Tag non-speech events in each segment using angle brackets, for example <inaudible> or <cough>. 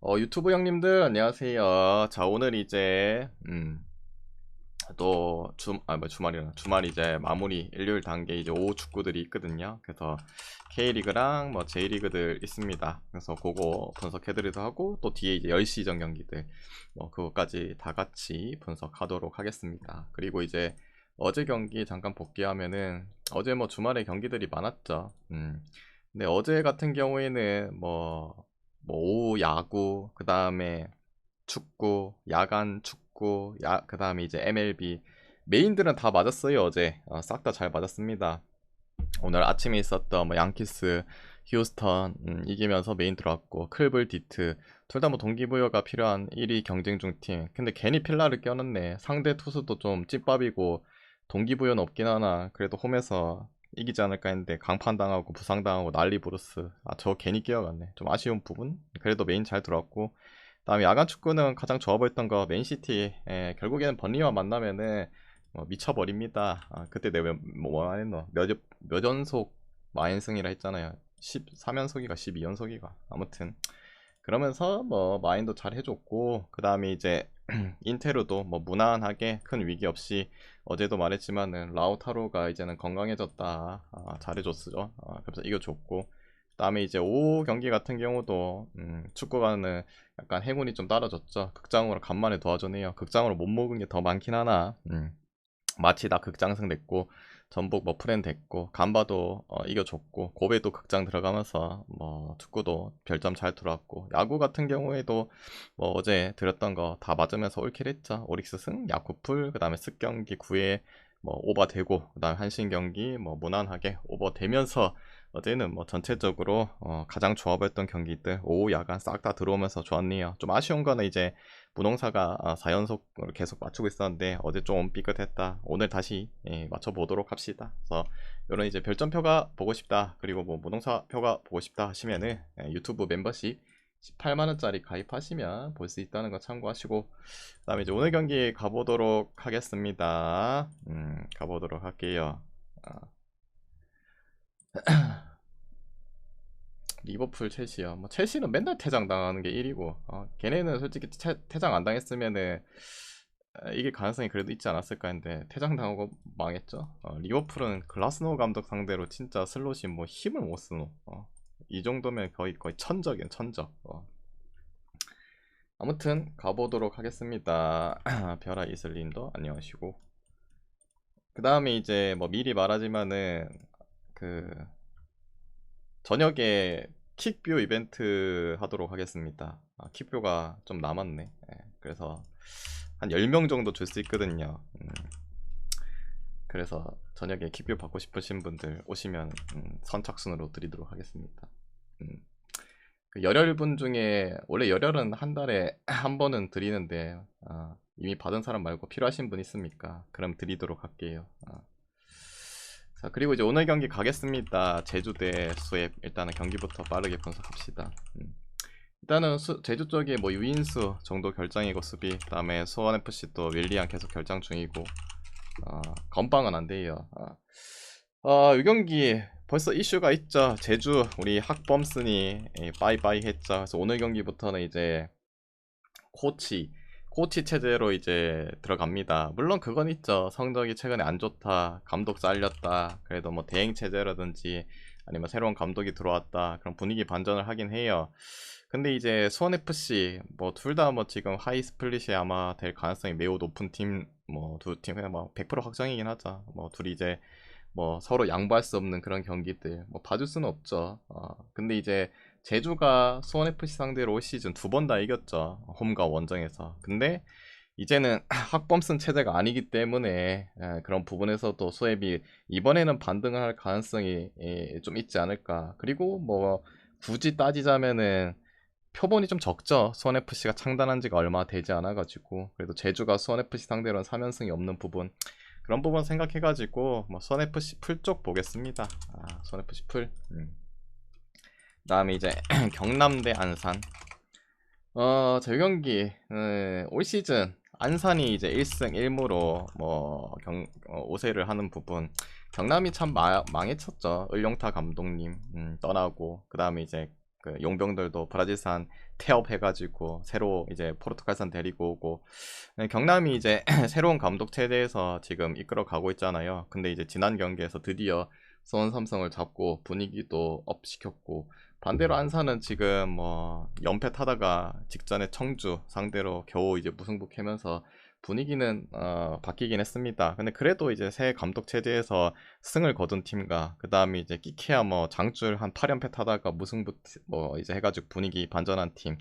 어, 유튜브 형님들 안녕하세요. 자, 오늘 이제 음, 또 주, 아, 뭐 주말이라 주말 이제 마무리 일요일 단계 이제 오후 축구들이 있거든요. 그래서 K리그랑 뭐 J리그들 있습니다. 그래서 그거 분석해드리도 하고 또 뒤에 이제 10시 전 경기들 뭐 그거까지 다 같이 분석하도록 하겠습니다. 그리고 이제 어제 경기 잠깐 복귀하면은 어제 뭐 주말에 경기들이 많았죠. 음. 근데 어제 같은 경우에는 뭐, 뭐 오후 야구, 그 다음에 축구, 야간 축구, 야, 그 다음에 이제 MLB 메인들은 다 맞았어요 어제 어, 싹다 잘 맞았습니다. 오늘 아침에 있었던 뭐 양키스, 휴스턴 음, 이기면서 메인 들어왔고 클블 디트 둘 다 뭐 동기부여가 필요한 1위 경쟁 중 팀. 근데 괜히 필라를 껴놨네. 상대 투수도 좀 찐밥이고 동기부여는 없긴 하나 그래도 홈에서 이기지 않을까 했는데 강판당하고 부상당하고 난리 부르스. 아 저 괜히 끼어갔네. 좀 아쉬운 부분? 그래도 메인 잘 들어왔고. 다음에 야간 축구는 가장 좋아 보였던 거 맨시티. 예, 결국에는 번리와 만나면은 뭐 미쳐버립니다. 아, 그때 내가 뭐, 뭐 했노? 몇, 몇 연속 마인승이라 했잖아요. 13연속이가 12연속이가. 아무튼. 그러면서 뭐 마인도 잘 해줬고 그 다음에 이제 <clears throat> 인테르도 뭐 무난하게 큰 위기 없이 어제도 말했지만은 라우타로가 이제는 건강해졌다. 아, 잘해줬죠. 아, 그래서 이겨줬고. 그다음에 이제 오 경기 같은 경우도 음, 축구가는 약간 행운이 좀 따라졌죠. 극장으로 간만에 도와주네요. 극장으로 못 먹은 게 더 많긴 하나. 음, 마치 다 극장승 됐고 전북 뭐 프렌 됐고 간바도 어, 이겨줬고 고베도 극장 들어가면서 뭐 축구도 별점 잘 들어왔고 야구 같은 경우에도 뭐 어제 드렸던 거 다 맞으면서 올킬 했죠. 오릭스 승 야쿠풀 그 다음에 습 경기 9회 뭐 오버되고 그 다음에 한신 경기 뭐 무난하게 오버되면서 어제는 뭐 전체적으로 어 가장 보였던 경기들 오후 야간 싹 다 들어오면서 좋았네요. 좀 아쉬운 거는 이제 분홍사가 4연속으로 아, 계속 맞추고 있었는데 어제 좀 삐끗했다. 오늘 다시 예, 맞춰보도록 합시다. 그래서 이런 이제 별점표가 보고 싶다. 그리고 뭐 무농사 표가 보고 싶다 하시면은 예, 유튜브 멤버십 18만원짜리 가입하시면 볼 수 있다는 거 참고하시고 그 다음에 이제 오늘 경기 가보도록 하겠습니다. 음, 가보도록 할게요. 아. <clears throat> 리버풀 첼시요. 뭐 첼시는 맨날 퇴장 당하는 게 1이고 어, 걔네는 솔직히 채, 퇴장 안 당했으면은 이게 가능성이 그래도 있지 않았을까 했는데 퇴장 당하고 망했죠. 어, 리버풀은 글라스노 감독 상대로 진짜 슬롯이 뭐 힘을 못 쓰노. 어. 이 정도면 거의 거의 천적이야 천적. 어. 아무튼 가보도록 하겠습니다. <clears throat> 벼라 이슬님도 안녕하시고. 그 다음에 이제 뭐 미리 말하지만은 그 저녁에 킥뷰 이벤트 하도록 하겠습니다 아, 킥뷰가 좀 남았네 네, 그래서 한 10명 정도 줄 수 있거든요 음. 그래서 저녁에 킥뷰 받고 싶으신 분들 오시면 음, 선착순으로 드리도록 하겠습니다 음. 그 열혈분 중에 원래 열혈은 한 달에 <clears throat> 한 번은 드리는데 아, 이미 받은 사람 말고 필요하신 분 있습니까? 그럼 드리도록 할게요 아. 자 그리고 이제 오늘 경기 가겠습니다. 제주 대 수앱 일단은 경기부터 빠르게 분석합시다. 음. 일단은 수, 제주 쪽에 뭐 유인수 정도 결정이고 수비 그 다음에 수원FC 또 윌리안 계속 결정 중이고 어, 건빵은 안 돼요. 어. 어, 이 경기 벌써 이슈가 있죠. 제주 우리 학범슨이 빠이빠이 했죠. 그래서 오늘 경기부터는 이제 코치 코치 체제로 이제 들어갑니다. 물론 그건 있죠. 성적이 최근에 안 좋다. 감독 잘렸다. 그래도 뭐 대행 체제라든지 아니면 새로운 감독이 들어왔다. 그런 분위기 반전을 하긴 해요. 근데 이제 수원FC 뭐 둘 다 뭐 지금 하이 스플릿이 아마 될 가능성이 매우 높은 팀 뭐 두 팀 그냥 뭐 100% 확정이긴 하죠. 뭐 둘이 이제 뭐 서로 양보할 수 없는 그런 경기들 뭐 봐줄 수는 없죠. 어, 근데 이제 제주가 수원FC 상대로 올 시즌 두 번 다 이겼죠. 홈과 원정에서. 근데 이제는 <clears throat> 학범슨 체제가 아니기 때문에 예, 그런 부분에서도 수협이 이번에는 반등을 할 가능성이 예, 좀 있지 않을까. 그리고 뭐 굳이 따지자면은 표본이 좀 적죠. 수원FC가 창단한 지가 얼마 되지 않아 가지고 그래도 제주가 수원FC 상대로는 3연승이 없는 부분 그런 부분 생각해 가지고 뭐 수원FC 풀 쪽 보겠습니다. 아, 수원FC 풀. 음. 다음에 이제 <clears throat> 경남대 안산. 어, 저 경기 음, 올 시즌 안산이 이제 1승 1무로 뭐 경, 어, 5세를 하는 부분. 경남이 참 마, 망해쳤죠. 을룡타 감독님 음, 떠나고 그 다음에 이제 그 용병들도 브라질산 태업해가지고 새로 이제 포르투갈산 데리고 오고. 네, 경남이 이제 <clears throat> 새로운 감독 체제에서 지금 이끌어 가고 있잖아요. 근데 이제 지난 경기에서 드디어 수원 삼성을 잡고 분위기도 업 시켰고 반대로 안산은 지금 뭐 연패 타다가 직전에 청주 상대로 겨우 이제 무승부 캐면서 분위기는 어, 바뀌긴 했습니다. 근데 그래도 이제 새 감독 체제에서 승을 거둔 팀과 그 다음에 이제 끼케야 뭐 장줄 한 8연패 타다가 무승부 뭐 이제 해가지고 분위기 반전한 팀.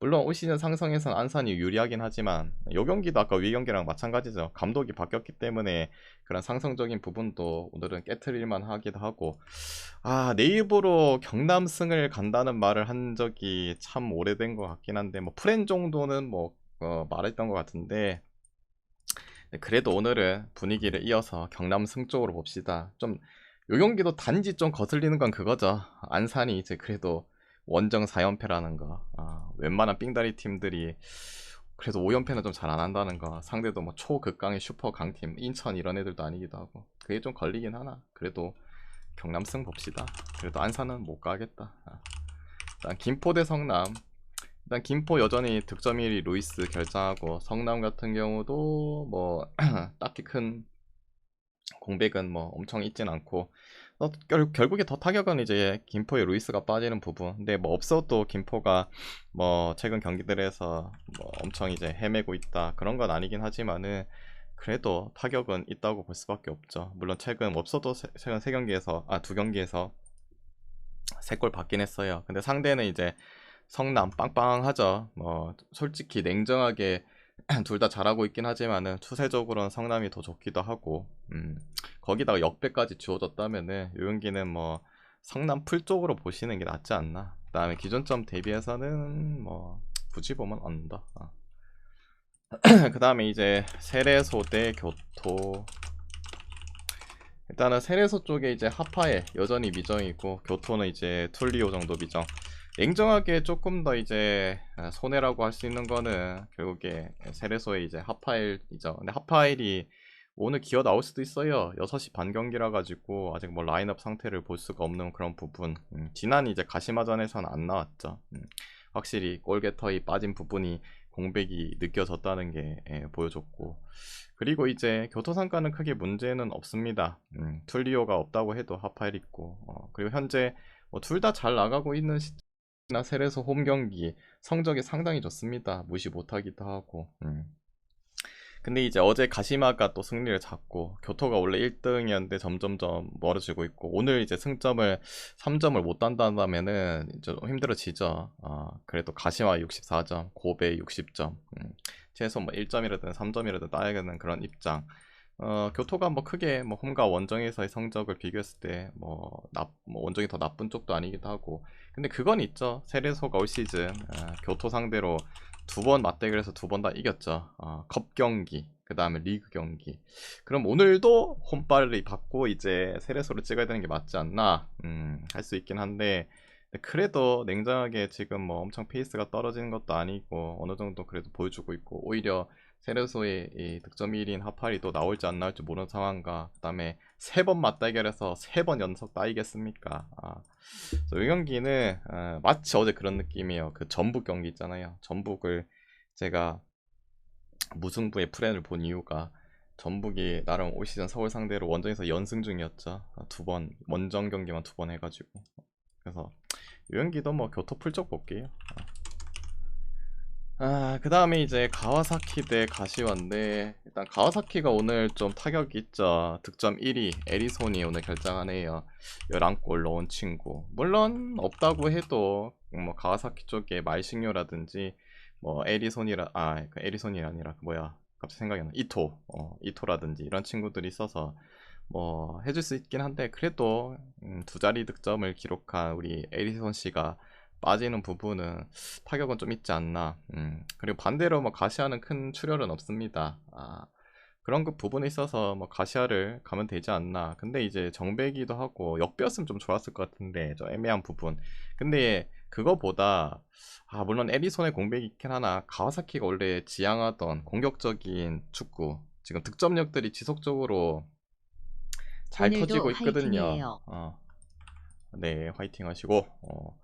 물론 올 시즌 상성에선 안산이 유리하긴 하지만 요 경기도 아까 위 경기랑 마찬가지죠. 감독이 바뀌었기 때문에 그런 상성적인 부분도 오늘은 깨트릴만 하기도 하고 아 네이버로 경남승을 간다는 말을 한 적이 참 오래된 것 같긴 한데 뭐 프렌 정도는 뭐 어, 말했던 것 같은데 네, 그래도 오늘은 분위기를 이어서 경남승 쪽으로 봅시다. 좀 요 경기도 단지 좀 거슬리는 건 그거죠. 안산이 이제 그래도 원정 4연패라는 거. 아, 웬만한 삥다리 팀들이 그래도 5연패는 좀 잘 안 한다는 거. 상대도 뭐 초극강의 슈퍼 강팀, 인천 이런 애들도 아니기도 하고. 그게 좀 걸리긴 하나. 그래도 경남승 봅시다. 그래도 안산은 못 가겠다. 아. 일단 김포 대 성남. 일단 김포 여전히 득점 1위 루이스 결정하고 성남 같은 경우도 뭐 <clears throat> 딱히 큰 공백은 뭐 엄청 있진 않고 어, 결, 결국에 더 타격은 이제 김포의 루이스가 빠지는 부분. 근데 뭐 없어도 김포가 뭐 최근 경기들에서 뭐 엄청 이제 헤매고 있다 그런 건 아니긴 하지만은 그래도 타격은 있다고 볼 수밖에 없죠. 물론 최근 없어도 세- 최근 세 경기에서 아 두 경기에서 세 골 받긴 했어요. 근데 상대는 이제 성남 빵빵하죠. 뭐 솔직히 냉정하게 <clears throat> 둘 다 잘하고 있긴 하지만은 추세적으로는 성남이 더 좋기도 하고 음, 거기다가 역배까지 주어졌다면은 요 경기는 뭐 성남 풀 쪽으로 보시는 게 낫지 않나. 그 다음에 기존점 대비해서는 뭐 굳이 보면 언더. 어. <clears throat> 그다음에 이제 세레소 대 교토. 일단은 세레소 쪽에 이제 하파에 여전히 미정이고 교토는 이제 툴리오 정도 미정. 냉정하게 조금 더 이제 아, 손해라고 할 수 있는 거는 결국에 세레소의 이제 하파일이죠. 근데 하파일이 오늘 기어 나올 수도 있어요. 6시 반 경기라 가지고 아직 뭐 라인업 상태를 볼 수가 없는 그런 부분. 음, 지난 이제 가시마전에서는 안 나왔죠. 음, 확실히 골게터이 빠진 부분이 공백이 느껴졌다는 게 예, 보여줬고 그리고 이제 교토상가는 크게 문제는 없습니다. 음, 툴리오가 없다고 해도 하파일 있고 어, 그리고 현재 뭐 둘 다 잘 나가고 있는 시 나 세레소 홈 경기 성적이 상당히 좋습니다. 무시 못하기도 하고. 음. 근데 이제 어제 가시마가 또 승리를 잡고 교토가 원래 1등이었는데 점점점 멀어지고 있고 오늘 이제 승점을 3점을 못 단다면은 좀 힘들어지죠. 어, 그래도 가시마 64점, 고베 60점. 음, 최소 뭐 1점이라든 3점이라든 따야 되는 그런 입장. 어, 교토가 뭐 크게 뭐 홈과 원정에서의 성적을 비교했을 때뭐 뭐 원정이 더 나쁜 쪽도 아니기도 하고. 근데 그건 있죠. 세레소가 올 시즌 어, 교토 상대로 두 번 맞대결해서 두 번 다 이겼죠. 어, 컵 경기 그 다음에 리그 경기. 그럼 오늘도 홈빨리 받고 이제 세레소를 찍어야 되는 게 맞지 않나 음, 할 수 있긴 한데 그래도 냉정하게 지금 뭐 엄청 페이스가 떨어지는 것도 아니고 어느 정도 그래도 보여주고 있고 오히려 세레소의 이 득점 1인 하팔이 또 나올지 안 나올지 모르는 상황과 그 다음에 세 번 맞대결해서 세 번 연속 따이겠습니까? 아, 이 경기는 어, 마치 어제 그런 느낌이에요. 그 전북 경기 있잖아요. 전북을 제가 무승부의 프렌을 본 이유가 전북이 나름 올 시즌 서울 상대로 원정에서 연승 중이었죠. 두 번 원정 경기만 두 번 해가지고 그래서 이 경기도 뭐 교토 풀적 볼게요. 아, 그 다음에 이제 가와사키 대 가시와인데 일단 가와사키가 오늘 좀 타격이 있죠. 득점 1위 에리손이 오늘 결정하네요. 11골 넣은 친구. 물론 없다고 해도 뭐 가와사키 쪽에 말식료라든지 뭐 에리손이라 아, 그 에리손이 아니라 그 뭐야? 갑자기 생각이 안 나. 이토. 어, 이토라든지 이런 친구들이 있어서 뭐 해줄 수 있긴 한데 그래도 음, 두 자리 득점을 기록한 우리 에리손 씨가 빠지는 부분은 타격은 좀 있지 않나. 음, 그리고 반대로 뭐 가시아는 큰 출혈은 없습니다. 아, 그런 그 부분에 있어서 뭐 가시아를 가면 되지 않나. 근데 이제 정배기도 하고 역배였으면 좀 좋았을 것 같은데 좀 애매한 부분. 근데 그거보다 아, 물론 에리손의 공백이 있긴 하나 가와사키가 원래 지향하던 공격적인 축구 지금 득점력들이 지속적으로 잘 터지고 있거든요. 어. 네, 화이팅 하시고 어.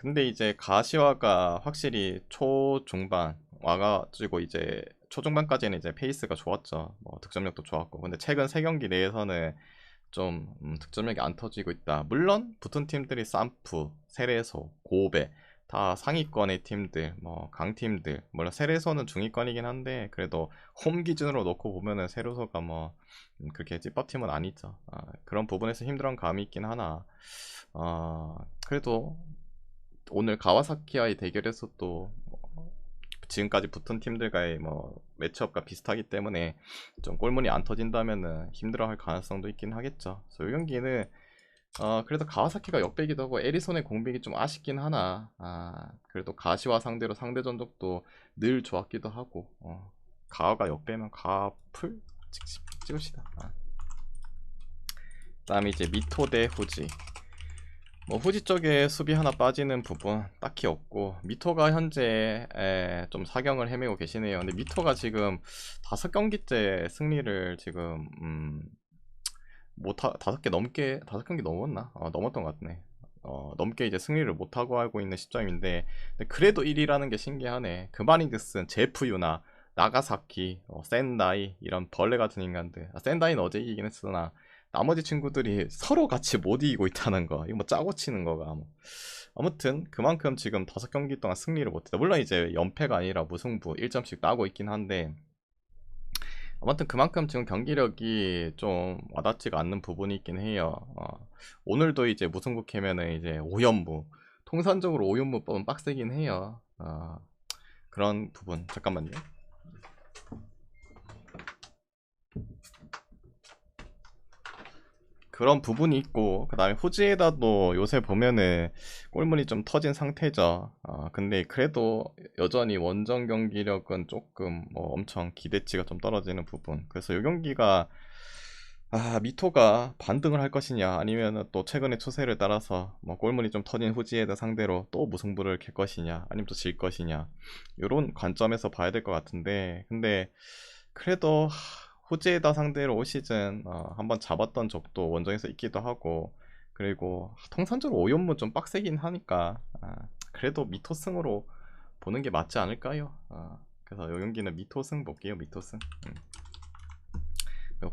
근데 이제 가시화가 확실히 초중반 와가지고 이제 초중반까지는 이제 페이스가 좋았죠. 뭐 득점력도 좋았고. 근데 최근 세 경기 내에서는 좀 음, 득점력이 안 터지고 있다. 물론 붙은 팀들이 쌈프, 세레소, 고베 다 상위권의 팀들, 뭐 강팀들. 물론 세레소는 중위권이긴 한데 그래도 홈 기준으로 놓고 보면은 세레소가 뭐 음, 그렇게 찐밥팀은 아니죠. 아, 그런 부분에서 힘들은 감이 있긴 하나. 어, 그래도 오늘 가와사키와의 대결에서 또 뭐, 지금까지 붙은 팀들과의 뭐 매치업과 비슷하기 때문에 좀 골문이 안 터진다면은 힘들어할 가능성도 있긴 하겠죠. 그래서 이 경기는 어 그래도 가와사키가 역배기도 하고 에리손의 공백이 좀 아쉽긴 하나 아 그래도 가시와 상대로 상대 전적도 늘 좋았기도 하고 어, 가와가 역배면 가풀 찍, 찍읍시다. 아. 그다음에 이제 미토 대 후지. 뭐 후지 쪽에 수비 하나 빠지는 부분 딱히 없고 미토가 현재 에, 좀 사경을 헤매고 계시네요. 근데 미토가 지금 다섯 경기째 승리를 지금 음, 못 다섯 개 넘게 다섯 경기 넘었나? 어, 넘었던 것 같네. 어, 넘게 이제 승리를 못하고 하고 있는 시점인데 그래도 1위라는 게 신기하네. 그바니드슨, 제프유나, 나가사키, 어, 센다이 이런 벌레 같은 인간들. 아, 센다이는 어제 이기긴 했으나 나머지 친구들이 서로 같이 못 이기고 있다는 거 이거 뭐 짜고 치는 거가 뭐. 아무튼 그만큼 지금 다섯 경기 동안 승리를 못했다. 물론 이제 연패가 아니라 무승부 1점씩 따고 있긴 한데 아무튼 그만큼 지금 경기력이 좀 와닿지가 않는 부분이 있긴 해요. 어, 오늘도 이제 무승부 캐면은 이제 오연무 통산적으로 오연무 법은 빡세긴 해요. 어, 그런 부분. 잠깐만요 그런 부분이 있고 그 다음에 후지에다도 요새 보면은 골문이 좀 터진 상태죠. 어, 근데 그래도 여전히 원정 경기력은 조금 뭐 엄청 기대치가 좀 떨어지는 부분. 그래서 이 경기가 아 미토가 반등을 할 것이냐 아니면 또 최근의 추세를 따라서 뭐 골문이 좀 터진 후지에다 상대로 또 무승부를 캘 것이냐 아니면 또 질 것이냐 이런 관점에서 봐야 될 것 같은데 근데 그래도 후 지에다 상대로 올 시즌 어, 한번 잡았던 적도 원정에서 있기도 하고 그리고 통산적으로 오연무 좀 빡세긴 하니까 아, 그래도 미토승으로 보는 게 맞지 않을까요? 아, 그래서 이 경기는 미토승 볼게요 미토승 음.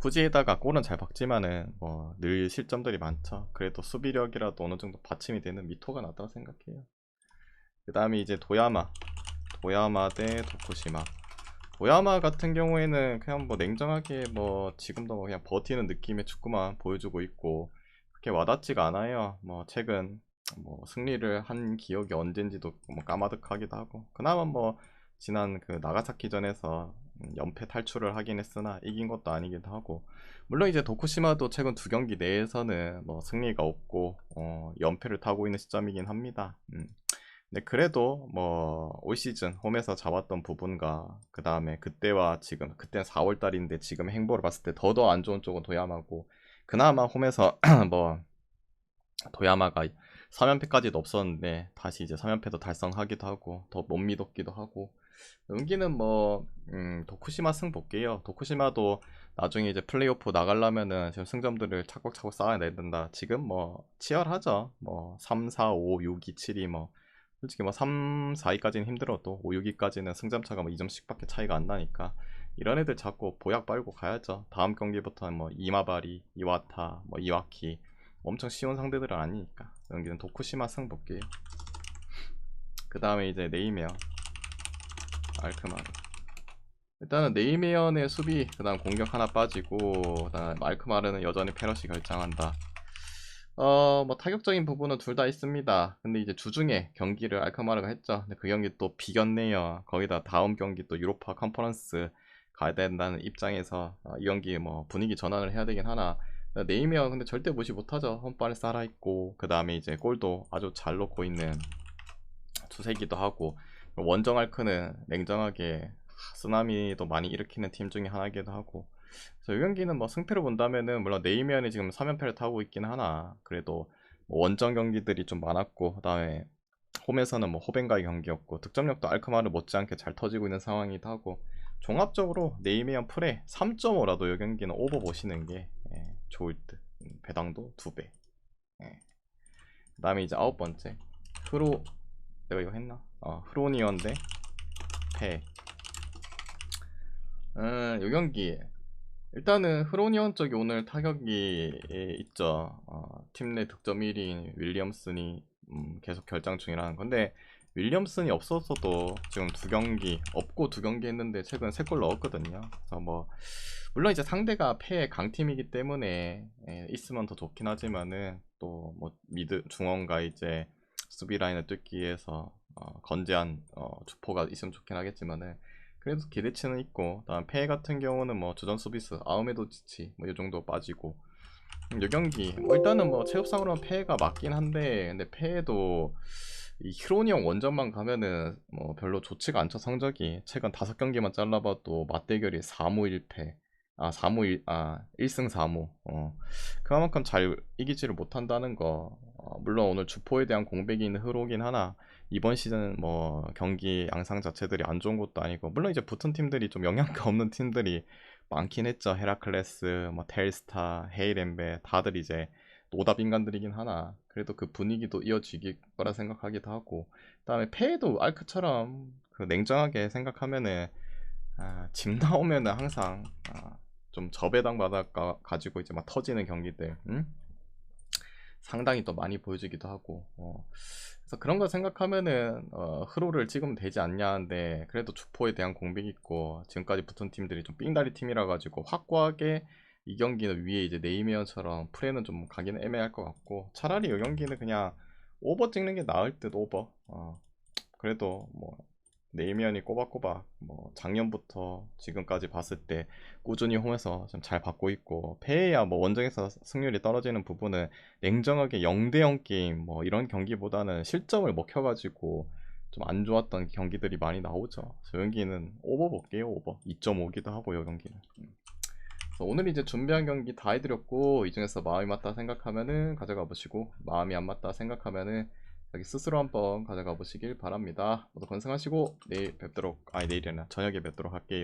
후지에다가 골은 잘 박지만은 뭐 늘 실점들이 많죠 그래도 수비력이라도 어느 정도 받침이 되는 미토가 낫다고 생각해요 그 다음에 이제 도야마 도야마 대 도쿠시마 오야마 같은 경우에는 그냥 뭐 냉정하게 뭐 지금도 그냥 버티는 느낌의 축구만 보여주고 있고 그렇게 와닿지가 않아요. 뭐 최근 뭐 승리를 한 기억이 언젠지도 뭐 까마득하기도 하고 그나마 뭐 지난 그 나가사키전에서 연패 탈출을 하긴 했으나 이긴 것도 아니기도 하고 물론 이제 도쿠시마도 최근 두 경기 내에서는 뭐 승리가 없고 어 연패를 타고 있는 시점이긴 합니다. 음. 네, 그래도 뭐 올 시즌 홈에서 잡았던 부분과 그 다음에 그때와 지금 그때는 4월 달인데 지금 행보를 봤을 때 더더 안 좋은 쪽은 도야마고 그나마 홈에서 <clears throat> 뭐 도야마가 3연패까지도 없었는데 다시 이제 3연패도 달성하기도 하고 더 못 믿었기도 하고 은기는 뭐 음, 도쿠시마 승 볼게요. 도쿠시마도 나중에 이제 플레이오프 나가려면은 지금 승점들을 차곡차곡 쌓아내야 된다. 지금 뭐 치열하죠. 뭐 3, 4, 5, 6, 2, 7이 뭐 솔직히 뭐 3, 4위까지는 힘들어도 5, 6위까지는 승점차가 뭐 2점씩밖에 차이가 안 나니까 이런 애들 자꾸 보약 빨고 가야죠. 다음 경기부터는 뭐 이마바리, 이와타, 뭐 이와키 엄청 쉬운 상대들은 아니니까 여기는 도쿠시마 승 볼게요. 그 다음에 이제 네이메어 알크마르 일단은 네이메어의 수비 그 다음 공격 하나 빠지고 그 다음 알크마르는 여전히 페럿이 결정한다 어, 뭐 타격적인 부분은 둘 다 있습니다. 근데 이제 주중에 경기를 알카마르가 했죠. 근데 그 경기 또 비겼네요. 거기다 다음 경기 또 유로파 컨퍼런스 가야 된다는 입장에서 어, 이 경기 뭐 분위기 전환을 해야 되긴 하나 네이메어 근데 절대 무시 못하죠. 홈발에 살아있고 그 다음에 이제 골도 아주 잘 넣고 있는 투세기도 하고 원정 알크는 냉정하게 쓰나미도 많이 일으키는 팀 중에 하나이기도 하고 그래서 이 경기는 뭐 승패로 본다면은 물론 네이면이 지금 3연패를 타고 있긴 하나 그래도 뭐 원정 경기들이 좀 많았고 그다음에 홈에서는 뭐 호벤과의 경기였고 득점력도 알크마르 못지않게 잘 터지고 있는 상황이기도 하고 종합적으로 네이메언 풀에 3.5라도 이 경기는 오버 보시는 게 예, 좋을 듯 음, 배당도 2배 예. 그 다음에 이제 아홉 번째 프로 내가 이거 했나? 어 프로니언데 패. 음, 요 경기 일단은 흐로니언 쪽이 오늘 타격이 있죠. 어, 팀 내 득점 1위인 윌리엄슨이 음, 계속 결장 중이라는 건데 윌리엄슨이 없었어도 지금 두 경기 없고 두 경기 했는데 최근 세 골 넣었거든요. 그래서 뭐 물론 이제 상대가 패의 강팀이기 때문에 예, 있으면 더 좋긴 하지만은 또 뭐 미드 중원과 이제 수비 라인을 뚫기 위해서 어, 건재한 어, 주포가 있으면 좋긴 하겠지만은 그래도 기대치는 있고 다음 페 같은 경우는 뭐 주전 수비수 아우메도 지치 뭐이 정도 빠지고. 음, 요 경기 뭐 일단은 뭐 체육상으로는 페가 맞긴 한데 근데 페도 이 히로니 형 원정만 가면은 뭐 별로 좋지가 않죠 성적이. 최근 다섯 경기만 잘라봐도 맞대결이 4무 1패. 아 4무 1, 아 1승 4무. 어. 그만큼 잘 이기지를 못한다는 거 어, 물론 오늘 주포에 대한 공백이 있는 흐로긴 하나 이번 시즌 뭐 경기 양상 자체들이 안 좋은 것도 아니고 물론 이제 붙은 팀들이 좀 영향가 <laughs> 없는 팀들이 많긴 했죠 헤라클레스 뭐 텔스타 헤이렌베 다들 이제 노답 인간들이긴 하나 그래도 그 분위기도 이어지길 거라 생각하기도 하고 그다음에 페이도 알크처럼 그 냉정하게 생각하면은 아, 집 나오면은 항상 아, 좀 저배당 받아 가지고 이제 막 터지는 경기들 응? 상당히 또 많이 보여주기도 하고 어. 그래서 그런 거 생각하면은 어, 흐로를 찍으면 되지 않냐는데 그래도 주포에 대한 공백이 있고 지금까지 붙은 팀들이 좀 삥다리 팀이라 가지고 확고하게 이 경기는 위에 이제 네이미언처럼 프레는 좀 가기는 애매할 것 같고 차라리 이 경기는 그냥 오버 찍는 게 나을 듯 오버 어. 그래도 뭐 네이미언이 꼬박꼬박 뭐 작년부터 지금까지 봤을 때 꾸준히 홈에서 좀 잘 받고 있고 패야 뭐 원정에서 승률이 떨어지는 부분은 냉정하게 0대0 게임 뭐 이런 경기보다는 실점을 먹혀가지고 좀 안 좋았던 경기들이 많이 나오죠. 저 경기는 오버 볼게요 오버 2.5기도 하고 요 경기는. 음. 오늘 이제 준비한 경기 다 해드렸고 이 중에서 마음이 맞다 생각하면은 가져가 보시고 마음이 안 맞다 생각하면은 여기 스스로 한번 가져가 보시길 바랍니다. 모두 건승하시고 내일 뵙도록 아니 내일이나 저녁에 뵙도록 할게요.